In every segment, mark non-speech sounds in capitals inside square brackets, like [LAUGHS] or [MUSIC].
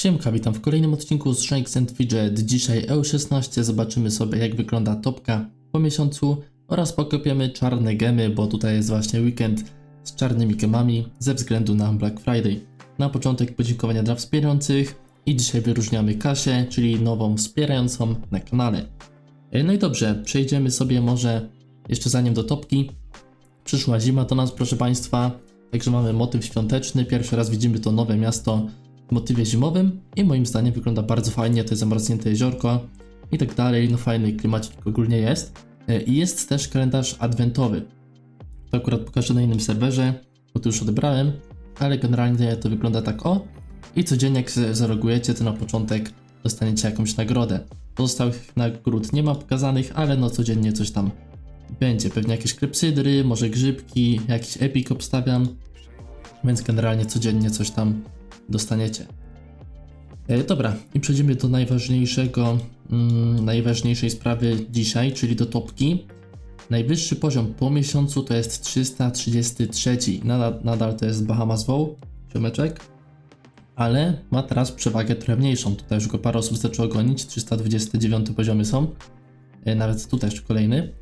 Siemka, witam w kolejnym odcinku z Shanks and Fidget. Dzisiaj EU16 zobaczymy sobie jak wygląda topka po miesiącu oraz pokopiemy czarne gemy, bo tutaj jest właśnie weekend z czarnymi gemami ze względu na Black Friday. Na początek podziękowania dla wspierających i dzisiaj wyróżniamy Kasię, czyli nową wspierającą na kanale. E, No i dobrze, przejdziemy sobie może jeszcze zanim do topki. Przyszła zima do nas, proszę Państwa, także mamy motyw świąteczny. Pierwszy raz widzimy to nowe miasto motywie zimowym i moim zdaniem wygląda bardzo fajnie. To jest zamarznięte jeziorko i tak dalej. No fajny klimacik ogólnie jest. E, I jest też kalendarz adwentowy. To akurat pokażę na innym serwerze, bo tu już odebrałem, ale generalnie to wygląda tak o. I codziennie jak się zalogujecie, to na początek dostaniecie jakąś nagrodę. Pozostałych nagród nie ma pokazanych, ale no codziennie coś tam będzie. Pewnie jakieś klepsydry, może grzybki, jakiś epik obstawiam. Więc generalnie codziennie coś tam dostaniecie. E, dobra, i przejdziemy do najważniejszego, mm, najważniejszej sprawy dzisiaj, czyli do topki. Najwyższy poziom po miesiącu to jest 333. Nadal, nadal to jest Bahamas Vow, ziomeczek. Ale ma teraz przewagę trochę mniejszą. Tutaj już go parę osób zaczęło gonić. 329 poziomy są. E, Nawet tutaj jeszcze kolejny.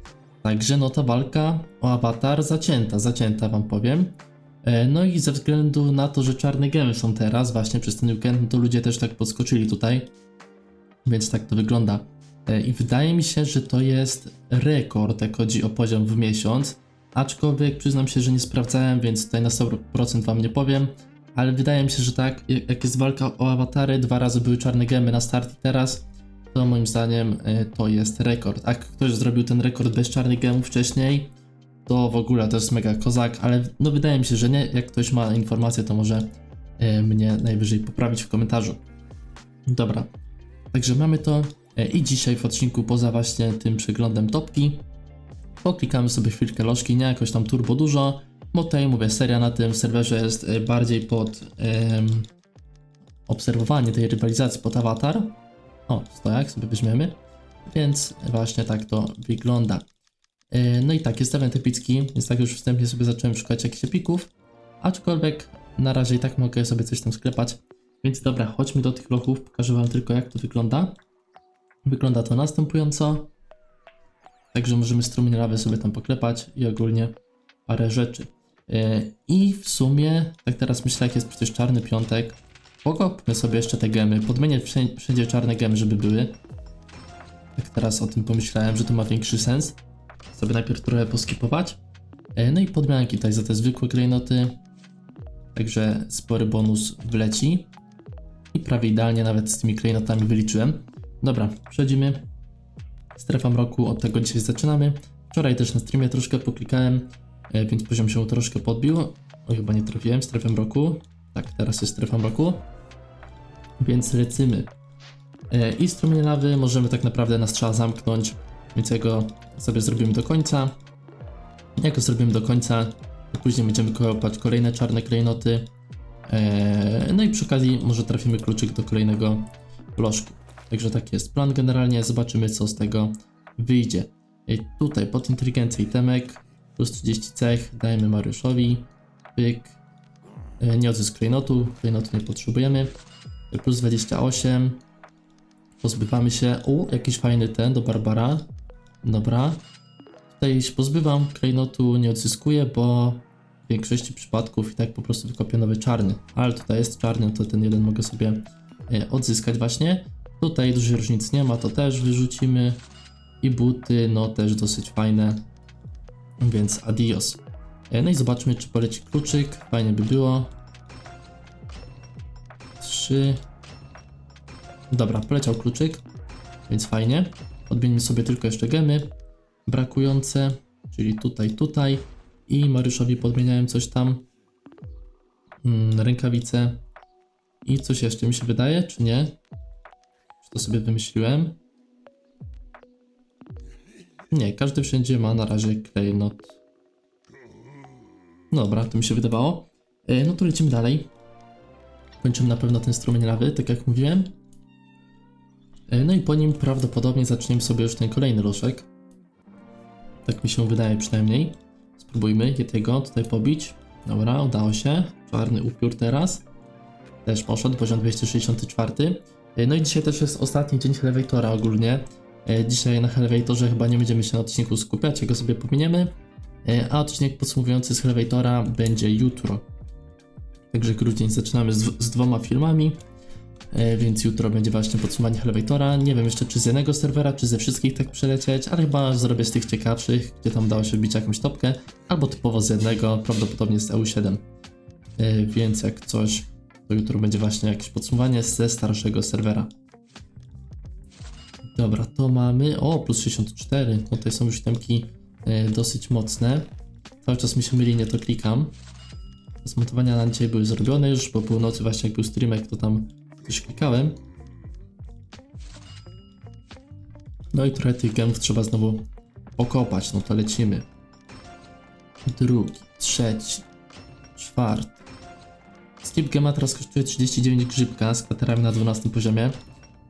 Także no ta walka o awatar zacięta, zacięta wam powiem. E, No i ze względu na to, że czarne gemy są teraz, właśnie przez ten weekend, no to ludzie też tak podskoczyli tutaj. Więc tak to wygląda. E, I wydaje mi się, że to jest rekord, jak chodzi o poziom w miesiąc. Aczkolwiek przyznam się, że nie sprawdzałem, więc tutaj na 100% wam nie powiem. Ale wydaje mi się, że tak, jak jest walka o awatary, dwa razy były czarne gemy na start i teraz, to moim zdaniem e, to jest rekord. A ktoś zrobił ten rekord bez czarnych gemów wcześniej, to w ogóle jest mega kozak, ale no wydaje mi się, że nie. Jak ktoś ma informację, to może e, mnie najwyżej poprawić w komentarzu. Dobra, także mamy to e, i dzisiaj w odcinku poza właśnie tym przeglądem topki poklikamy sobie chwilkę lożki, nie jakoś tam turbo dużo, bo tutaj mówię, seria na tym serwerze jest e, bardziej pod obserwowanie tej rywalizacji pod awatar. O, stojak sobie weźmiemy, więc właśnie tak to wygląda. E, No i tak, jest event epicki, więc tak już wstępnie sobie zacząłem szukać jakichś epików, aczkolwiek na razie i tak mogę sobie coś tam sklepać. Więc dobra, chodźmy do tych lochów, pokażę wam tylko jak to wygląda. Wygląda to następująco. Także możemy strumień lawy sobie tam poklepać i ogólnie parę rzeczy. E, I w sumie, tak teraz myślę, jak jest przecież czarny piątek, pokopmy sobie jeszcze te gemy, podmienię wszędzie, wszędzie czarne gemy, żeby były. Tak teraz o tym pomyślałem, że to ma większy sens. Sobie najpierw trochę poskipować. E, No i podmianki tutaj za te zwykłe klejnoty. Także spory bonus wleci. I prawie idealnie nawet z tymi klejnotami wyliczyłem. Dobra, przechodzimy. Strefa mroku, od tego dzisiaj zaczynamy. Wczoraj też na streamie troszkę poklikałem, e, więc poziom się troszkę podbił. Oj, chyba nie trafiłem, strefę mroku. Tak, teraz jest strefa mroku. Więc lecimy. E, I strumień lawy możemy tak naprawdę na strzał zamknąć, więc jego sobie zrobimy do końca. Jak go zrobimy do końca, to później będziemy kopać kolejne czarne klejnoty. E, No i przy okazji może trafimy kluczyk do kolejnego bloszku. Także taki jest plan generalnie, zobaczymy co z tego wyjdzie. I tutaj pod inteligencję temek plus 30 cech dajemy Mariuszowi. Pyk. E, Nie odzysk klejnotu, klejnotu nie potrzebujemy. E, Plus 28. Pozbywamy się. U, jakiś fajny ten do Barbara. Dobra. Tutaj się pozbywam, klejnotu nie odzyskuję, bo w większości przypadków i tak po prostu wykopię nowy czarny. Ale tutaj jest czarny, to ten jeden mogę sobie e, odzyskać właśnie. Tutaj dużej różnic nie ma, to też wyrzucimy. I buty, no też dosyć fajne. Więc adios. E, No i zobaczmy, czy poleci kluczyk. Fajnie by było. Trzy. Dobra, poleciał kluczyk, więc fajnie. Odmienimy sobie tylko jeszcze gemy brakujące, czyli tutaj, tutaj. I Mariuszowi podmieniałem coś tam. Mm, rękawice. I coś jeszcze mi się wydaje, czy nie? Czy to sobie wymyśliłem? Nie, każdy wszędzie ma na razie klejnot. Dobra, to mi się wydawało. E, No to lecimy dalej. Kończymy na pewno ten strumień lawy, tak jak mówiłem. E, No i po nim prawdopodobnie zaczniemy sobie już ten kolejny loszek. Tak mi się wydaje przynajmniej. Spróbujmy tego tutaj pobić. Dobra, udało się. Czarny upiór teraz. też poszedł, poziom 264. E, No i dzisiaj też jest ostatni dzień Elevatora ogólnie. E, Dzisiaj na Elevatorze chyba nie będziemy się na odcinku skupiać, jego sobie pominiemy. A odcinek podsumowujący z Elevatora będzie jutro. Także grudzień zaczynamy z, z dwoma filmami. E, Więc jutro będzie właśnie podsumowanie Elevatora. Nie wiem jeszcze czy z jednego serwera, czy ze wszystkich tak przelecieć, ale chyba zrobię z tych ciekawszych, gdzie tam dało się wbić jakąś topkę, albo typowo z jednego, prawdopodobnie z EU7. E, Więc jak coś, to jutro będzie właśnie jakieś podsumowanie ze starszego serwera. Dobra, to mamy. O, plus 64. No tutaj są już temki e, dosyć mocne. Cały czas mi się myli, nie to klikam. Zmontowania na dzisiaj były zrobione już, bo północy właśnie jak był streamek, to tam coś klikałem. No i trochę tych gemów trzeba znowu pokopać, no to lecimy. Drugi, trzeci, czwarty. Skip gema teraz kosztuje 39 grzybka z kwaterami na 12 poziomie.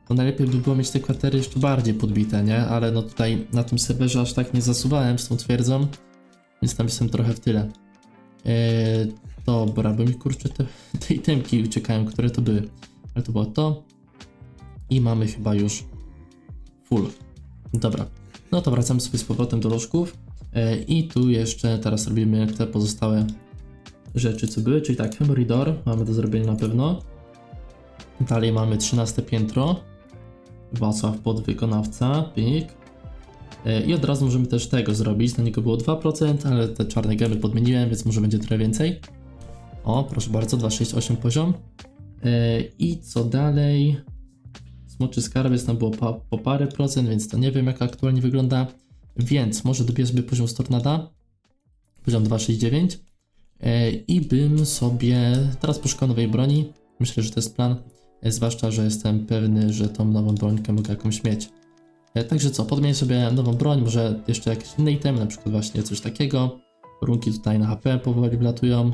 No najlepiej by było mieć te kwatery jeszcze bardziej podbite, nie? Ale no tutaj na tym serwerze aż tak nie zasuwałem z tą twierdzą, więc tam jestem trochę w tyle. Eee, dobra, bo mi kurczę te, te itemki uciekają, które to były. Ale to było to. I mamy chyba już full. Dobra. No to wracamy sobie z powrotem do lożków. E, I tu jeszcze teraz robimy te pozostałe rzeczy, co były, czyli tak, Memory Door mamy do zrobienia na pewno. Dalej mamy 13 piętro. Wacław podwykonawca, pik. E, I od razu możemy też tego zrobić. Na niego było 2%, ale te czarne gemy podmieniłem, więc może będzie trochę więcej. O, proszę bardzo, 268 poziom. E, I co dalej? Smoczy skarbiec tam było po, parę procent, więc to nie wiem jak aktualnie wygląda. Więc może dobierzmy poziom z Tornada. Poziom 269. E, I bym sobie teraz poszukał nowej broni. Myślę, że to jest plan. E, Zwłaszcza, że jestem pewny, że tą nową brońkę mogę jakąś mieć. Także co, podmienię sobie nową broń, może jeszcze jakiś inny item, na przykład właśnie coś takiego. Runki tutaj na HP powoli wlatują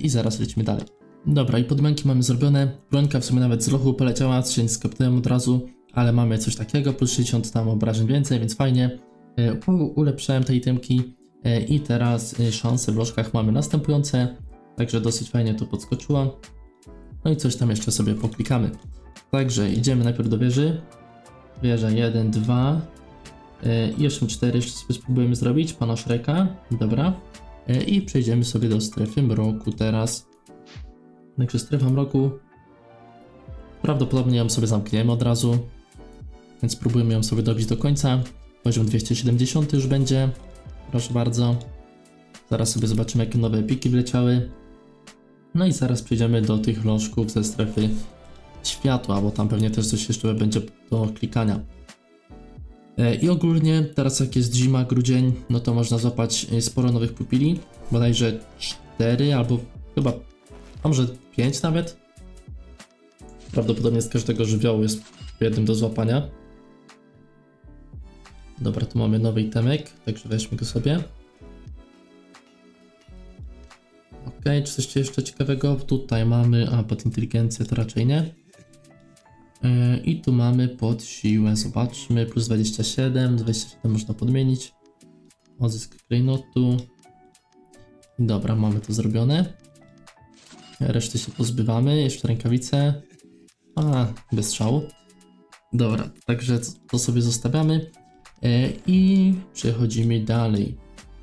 i zaraz lecimy dalej. Dobra, i podmianki mamy zrobione. Brońka w sumie nawet z lochu poleciała, się nie skapnąłem od razu, ale mamy coś takiego, plus 60 tam obrażeń więcej, więc fajnie. E, ulepszałem te itemki e, i teraz e, szanse w lożkach mamy następujące, także dosyć fajnie to podskoczyło. No i coś tam jeszcze sobie poklikamy. Także idziemy najpierw do wieży. Wieża 1, 2 e, i jeszcze 4 jeszcze sobie spróbujemy zrobić, pana Shreka, dobra. I przejdziemy sobie do strefy mroku teraz. Także strefa mroku prawdopodobnie ją sobie zamkniemy od razu, więc spróbujemy ją sobie dobić do końca. Poziom 270 już będzie, proszę bardzo. Zaraz sobie zobaczymy jakie nowe epiki wleciały. No i zaraz przejdziemy do tych lążków ze strefy światła, bo tam pewnie też coś jeszcze będzie do klikania. E, I ogólnie teraz jak jest zima, grudzień, no to można złapać e, sporo nowych pupili, bodajże 4 albo chyba, może 5 nawet. Prawdopodobnie z każdego żywiołu jest jednym do złapania. Dobra, tu mamy nowy itemek, także weźmy go sobie. Ok, czy coś jeszcze ciekawego? Tutaj mamy, a pod inteligencję to raczej nie. Yy, I tu mamy pod siłę, zobaczmy, plus 27, 27 można podmienić. Odzysk klejnotu. Dobra, mamy to zrobione. Reszty się pozbywamy, jeszcze rękawice. A, bez szału. Dobra, także to sobie zostawiamy. E, I przechodzimy dalej.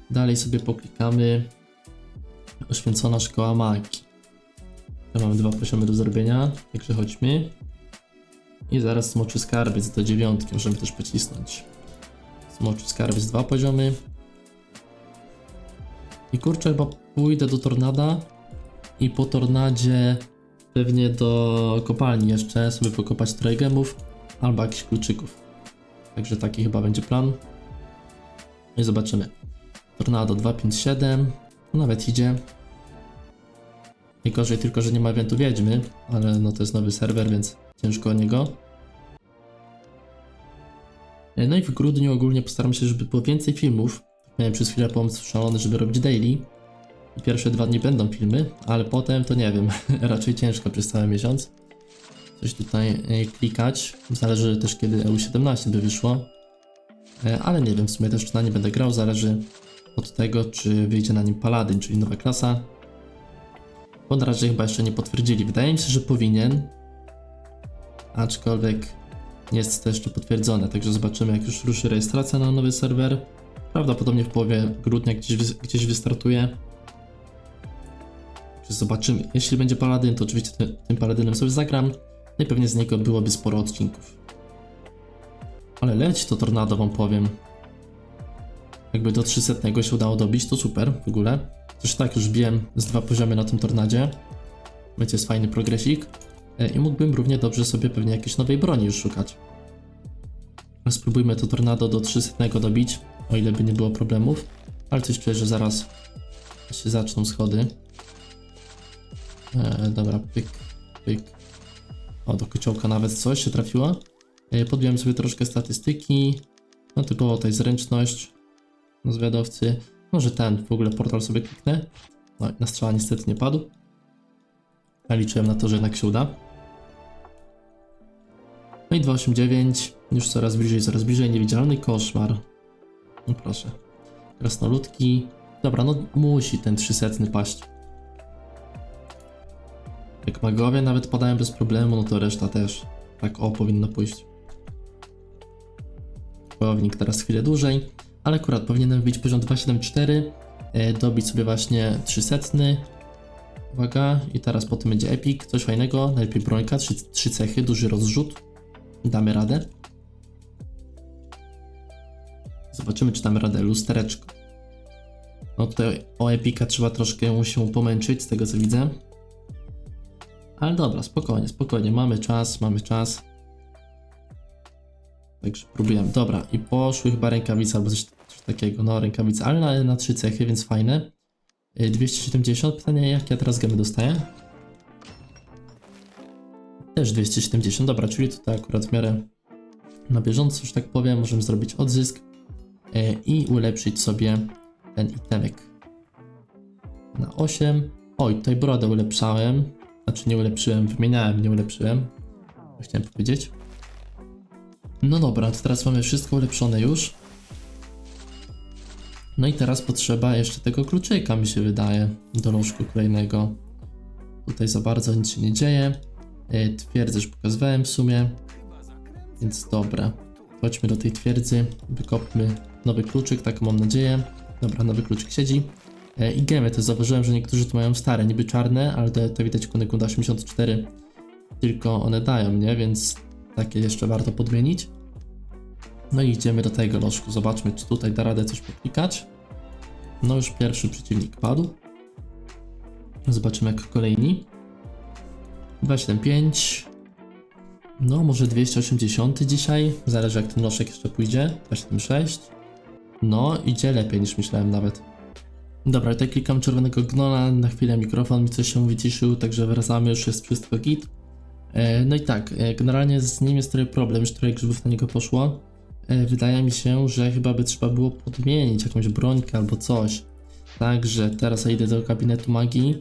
Dalej sobie poklikamy Oświęcona Szkoła Magii. Tu mamy dwa poziomy do zrobienia, także chodźmy. I zaraz Smoczy Skarbiec do dziewiątki możemy też pocisnąć. Smoczy Skarbiec dwa poziomy. I kurczę, chyba pójdę do Tornada i po Tornadzie pewnie do kopalni jeszcze sobie pokopać trochę gemów albo jakichś kluczyków. Także taki chyba będzie plan. No i zobaczymy. Tornado 257. No nawet idzie. Najgorzej tylko, że nie ma eventu Wiedźmy, ale no to jest nowy serwer, więc ciężko o niego. E, No i w grudniu ogólnie postaram się, żeby było więcej filmów. Miałem przez chwilę pomysł szalony, żeby robić daily. Pierwsze dwa dni będą filmy, ale potem to nie wiem, [LAUGHS] raczej ciężko przez cały miesiąc. Coś tutaj e, klikać. Zależy też kiedy EU17 by wyszło. E, Ale nie wiem, w sumie też czy na nie będę grał, zależy od tego, czy wyjdzie na nim Paladin, czyli nowa klasa. Bo na razie chyba jeszcze nie potwierdzili. Wydaje mi się, że powinien. Aczkolwiek nie jest to jeszcze potwierdzone, także zobaczymy jak już ruszy rejestracja na nowy serwer. Prawdopodobnie w połowie grudnia gdzieś, gdzieś wystartuje. Zobaczymy. Jeśli będzie paladyn, to oczywiście ty, tym paladynem sobie zagram. No i pewnie z niego byłoby sporo odcinków. Ale leć to tornado wam powiem. Jakby do 300 się udało dobić, to super w ogóle. Zresztą tak już biłem z dwa poziomy na tym tornadzie. Będzie jest fajny progresik. E, I mógłbym równie dobrze sobie pewnie jakiejś nowej broni już szukać. Ale Spróbujmy to tornado do 300 dobić, o ile by nie było problemów. Ale coś czuję, że zaraz się zaczną schody. E, dobra, pyk, pyk. O, do kociołka nawet coś się trafiło. E, podbiłem sobie troszkę statystyki. No typowo tutaj zręczność no zwiadowcy. Może ten w ogóle portal sobie kliknę. No, na strzała niestety nie padł. A liczyłem na to, że jednak się uda. No i 289. Już coraz bliżej, coraz bliżej. Niewidzialny koszmar. No proszę. Krasnoludki. Dobra, no musi ten 300 paść. Jak magowie nawet padają bez problemu, no to reszta też. Tak o, powinno pójść. Wojownik teraz chwilę dłużej, ale akurat powinienem wbić poziom 274, e, dobić sobie właśnie 300. Uwaga, i teraz potem będzie epic, coś fajnego, najlepiej brońka, 3, 3 cechy, duży rozrzut. Damy radę. Zobaczymy, czy damy radę. Lustereczko. No tutaj o epika trzeba troszkę się pomęczyć, z tego co widzę. Ale dobra, spokojnie, spokojnie, mamy czas, mamy czas. Także próbujemy. Dobra, i poszły chyba rękawice albo coś, coś takiego. No, rękawice, ale na, na trzy cechy, więc fajne. Y, 270. Pytanie, jak ja teraz gemy dostaję? Też 270. Dobra, czyli tutaj akurat w miarę na bieżąco, że tak powiem, możemy zrobić odzysk y, i ulepszyć sobie ten itemek. Na 8. Oj, tutaj brodę ulepszałem. Znaczy nie ulepszyłem, wymieniałem, nie ulepszyłem. Chciałem powiedzieć. No dobra, to teraz mamy wszystko ulepszone już. No i teraz potrzeba jeszcze tego kluczyka, mi się wydaje, do lożku kolejnego. Tutaj za bardzo nic się nie dzieje. E, Twierdzę już pokazywałem w sumie. Więc dobra. Chodźmy do tej twierdzy, wykopmy nowy kluczyk, tak mam nadzieję. Dobra, nowy kluczyk siedzi. E, I gemy, to zauważyłem, że niektórzy tu mają stare, niby czarne, ale to, to widać Kunekunda 84. Tylko one dają, nie? Więc takie jeszcze warto podmienić. No i idziemy do tego lożku. Zobaczmy, czy tutaj da radę coś poklikać. No już pierwszy przeciwnik padł. Zobaczymy jak kolejni. 275. No może 280 dzisiaj. Zależy jak ten lożek jeszcze pójdzie. 276. No idzie lepiej niż myślałem nawet. Dobra, tutaj klikam czerwonego gnola, na chwilę mikrofon mi coś się wyciszył, także wracamy, już jest wszystko git. E, No i tak, e, generalnie z nim jest trochę problem, już trochę grzybów na niego poszło. E, Wydaje mi się, że chyba by trzeba było podmienić jakąś brońkę albo coś. Także teraz ja idę do gabinetu magii.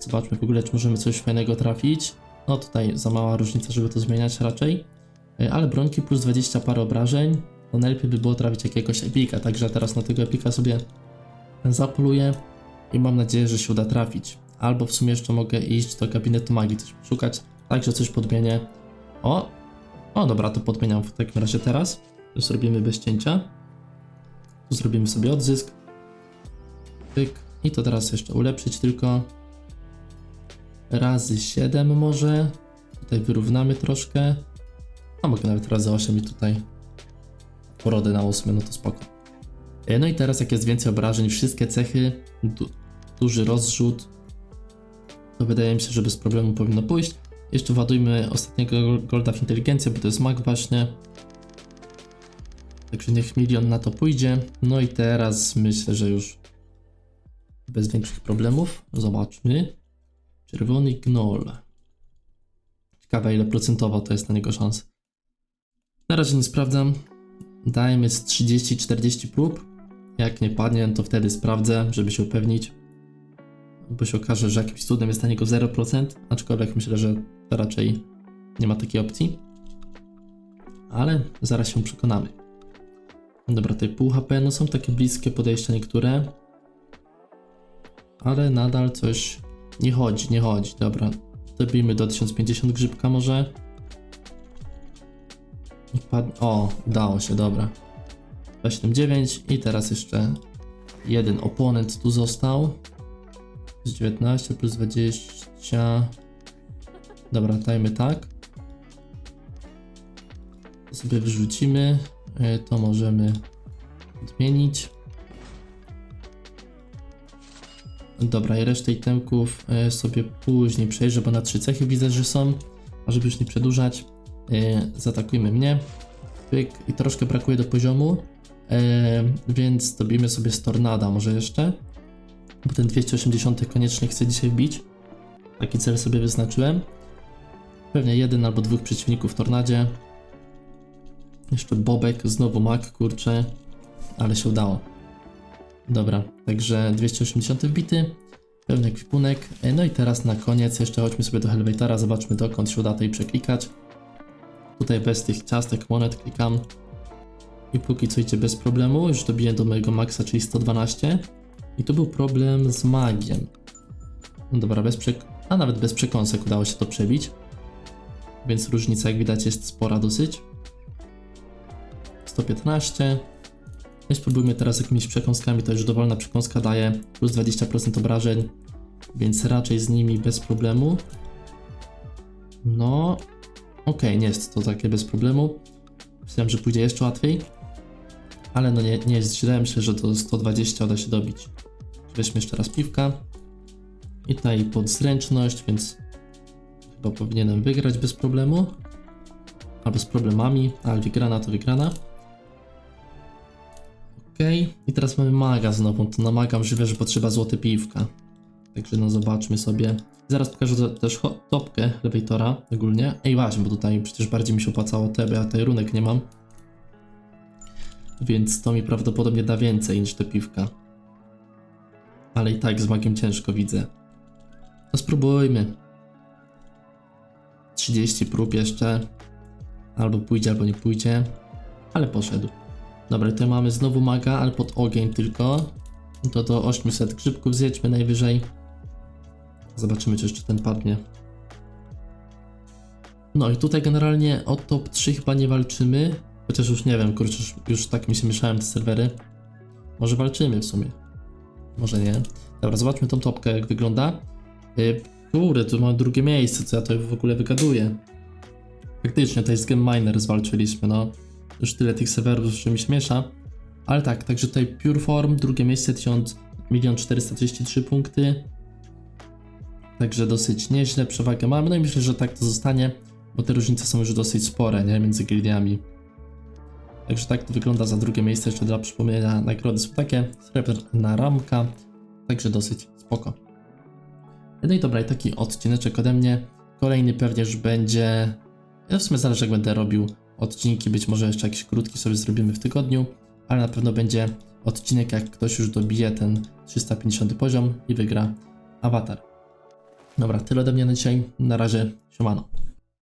Zobaczmy w ogóle, czy możemy coś fajnego trafić. No tutaj za mała różnica, żeby to zmieniać raczej. Ale brońki plus 20 parę obrażeń. No najlepiej by było trafić jakiegoś epika, także teraz na tego epika sobie zapoluję i mam nadzieję, że się uda trafić. Albo w sumie jeszcze mogę iść do gabinetu magii, coś szukać, także coś podmienię. O! O, dobra, to podmieniam w takim razie teraz. Tu zrobimy bez cięcia. Tu zrobimy sobie odzysk. Pyk. I to teraz jeszcze ulepszyć tylko. Razy 7 może. Tutaj wyrównamy troszkę. A mogę nawet razy 8 i tutaj porodę na 8, no to spoko. No i teraz jak jest więcej obrażeń, wszystkie cechy, du duży rozrzut, to wydaje mi się, że bez problemu powinno pójść. Jeszcze ładujmy ostatniego golda w inteligencję, bo to jest mag właśnie. Także niech milion na to pójdzie. No i teraz myślę, że już bez większych problemów. Zobaczmy. Czerwony gnoll. Ciekawe ile procentowo to jest na niego szans. Na razie nie sprawdzam. Dajmy z 30-40 prób. Jak nie padnie, to wtedy sprawdzę, żeby się upewnić. Bo się okaże, że jakimś cudem jest na niego 0%, aczkolwiek myślę, że raczej nie ma takiej opcji. Ale zaraz się przekonamy. Dobra, tutaj pół HP, no są takie bliskie podejścia niektóre. Ale nadal coś Nie chodzi, nie chodzi, dobra. Dobijmy do 1050 grzybka może. O, udało się, dobra. 279 i teraz jeszcze jeden oponent tu został. Plus 19 plus 20. Dobra, dajmy tak. To sobie wyrzucimy. E, To możemy odmienić. Dobra, i resztę itemków e, sobie później przejrzę, bo na trzy cechy widzę, że są. A żeby już nie przedłużać, e, zaatakujmy mnie. Pyk. I troszkę brakuje do poziomu, więc dobijmy sobie z tornada może jeszcze. Bo ten 280 koniecznie chcę dzisiaj wbić. Taki cel sobie wyznaczyłem. Pewnie jeden albo dwóch przeciwników w tornadzie. Jeszcze Bobek, znowu Mak, kurczę, ale się udało. Dobra, także 280 wbity, pełny ekwipunek. E, No i teraz na koniec jeszcze chodźmy sobie do Helvetora, zobaczmy dokąd się uda tutaj przeklikać. Tutaj bez tych ciastek monet klikam. I póki co idzie bez problemu, już dobiję do mojego maksa, czyli 112. I tu był problem z magiem. No dobra, bez przek... a nawet bez przekąsek udało się to przebić. Więc różnica jak widać jest spora dosyć. 115. No spróbujmy teraz jakimiś przekąskami, to już dowolna przekąska daje plus 20% obrażeń, więc raczej z nimi bez problemu. No, okej, nie jest to takie bez problemu. Myślałem, że pójdzie jeszcze łatwiej, ale no nie, nie jest źle, myślę, że to 120 uda się dobić. Weźmy jeszcze raz piwka. I tutaj pod zręczność, więc chyba powinienem wygrać bez problemu. Albo z problemami, ale wygrana to wygrana. Okej, i teraz mamy maga znowu, to namagam żywe, że potrzeba złote piwka. Także no zobaczmy sobie. Zaraz pokażę też topkę elevatora ogólnie. Ej właśnie, bo tutaj przecież bardziej mi się opłacało te, bo ja tutaj runek nie mam. Więc to mi prawdopodobnie da więcej niż te piwka. Ale i tak z magiem ciężko widzę. No spróbujmy. 30 prób jeszcze. Albo pójdzie, albo nie pójdzie. Ale poszedł. Dobra, tutaj mamy znowu maga, ale pod ogień tylko. To do 800 grzybków zjedźmy najwyżej. Zobaczymy, czy jeszcze ten padnie. No i tutaj generalnie o top 3 chyba nie walczymy. Chociaż już nie wiem, kurczę, już, już tak mi się mieszałem te serwery. Może walczymy w sumie. Może nie. Dobra, zobaczmy tą topkę, jak wygląda. Yy, kurde, tu mam drugie miejsce, co ja tutaj w ogóle wygaduję. Faktycznie, tutaj z Game Miner zwalczyliśmy, no. Już tyle tych serwerów, że mi się miesza. Ale tak, także tutaj Pure Form, drugie miejsce, 1000 1 433 punkty. Także dosyć nieźle, przewagę mamy. No i myślę, że tak to zostanie, bo te różnice są już dosyć spore, nie? Między gildiami. Także tak to wygląda za drugie miejsce. Jeszcze dla przypomnienia, nagrody są takie. Srebrna ramka, także dosyć spoko. No i dobra, i taki odcineczek ode mnie. Kolejny pewnie już będzie. Ja w sumie zależy, jak będę robił odcinki. Być może jeszcze jakiś krótki sobie zrobimy w tygodniu, ale na pewno będzie odcinek, jak ktoś już dobije ten 350 poziom i wygra awatar. Dobra, tyle ode mnie na dzisiaj. Na razie, siemano.